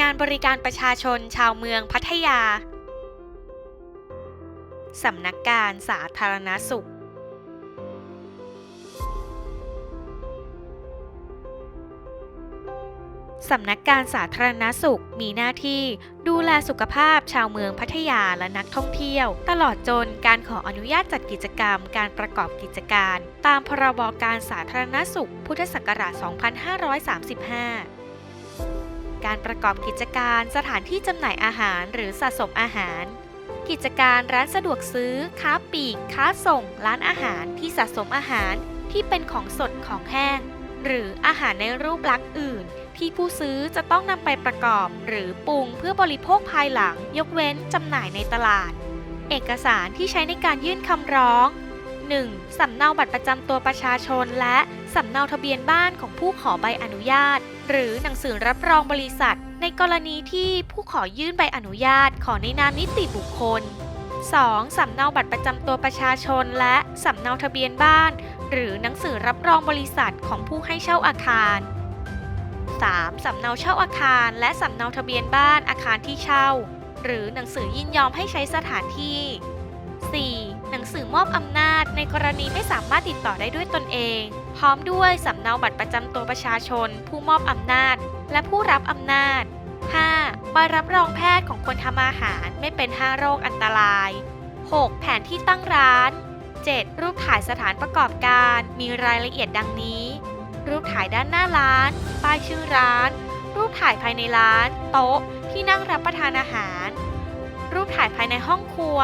งานบริการประชาชนชาวเมืองพัทยา สำนักการสาธารณสุข สำนักการสาธารณสุขมีหน้าที่ดูแลสุขภาพชาวเมืองพัทยาและนักท่องเที่ยว ตลอดจนการขออนุญาตจัดกิจกรรมการประกอบกิจการ ตามพรบการสาธารณสุข พุทธศักราช 2535 การประกอบกิจการสถานที่จำหน่ายอาหารหรือสะสมอาหาร กิจการร้านสะดวกซื้อ ค้าปลีก ค้าส่ง ร้านอาหารที่สะสมอาหารที่เป็นของสดของแห้ง หรืออาหารในรูปลักษณ์อื่น ที่ผู้ซื้อจะต้องนำไปประกอบ หรือปรุงเพื่อบริโภคภายหลัง ยกเว้นจำหน่ายในตลาด เอกสารที่ใช้ในการยื่นคำร้อง 1. สำเนาบัตรประจำตัวประชาชน และสำเนาทะเบียนบ้านของผู้ขอใบอนุญาต หรือหนังสือรับรองบริษัท ในกรณีที่ผู้ขอยื่นใบอนุญาต ขอในนามนิติบุคคล 2. สำเนาบัตรประจำตัวประชาชน และสำเนาทะเบียนบ้าน หรือหนังสือรับรองบริษัทของผู้ให้เช่าอาคาร 3. สำเนาเช่าอาคาร และสำเนาทะเบียนบ้านอาคารที่เช่า หรือหนังสือยินยอมให้ใช้สถานที่ 4. หนังสือมอบอำนาจ ในกรณีไม่สามารถติดต่อได้ด้วยตนเอง พร้อมด้วยสำเนาบัตรประจำตัวประชาชน ผู้มอบอำนาจ และผู้รับอำนาจ 5. ใบรับรองแพทย์ของคนทำอาหารไม่เป็น 5 โรคอันตราย 6. แผนที่ตั้งร้าน 7. รูปถ่ายสถานประกอบการมีรายละเอียดดังนี้ รูปถ่ายด้านหน้าร้าน ป้ายชื่อร้าน รูปถ่ายภายในร้าน โต๊ะ ที่นั่งรับประทานอาหาร รูปถ่ายภายในห้องครัว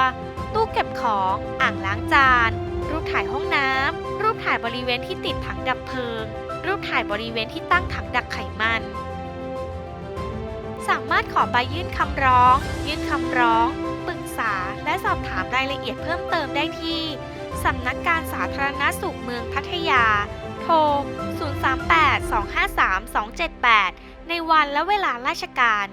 ตู้เก็บของ อ่างล้างจาน รูปถ่ายห้องน้ำ รูปถ่ายบริเวณที่ติดถังดับเพลิง รูปถ่ายบริเวณที่ตั้งถังดักไขมัน สามารถขอใบยื่นคำร้อง ยื่นคำร้องปรึกษาและสอบถามรายละเอียดเพิ่มเติมได้ที่สำนักการสาธารณสุขเมืองพัทยา โทร 038 253 278 ในวันและเวลาราชการ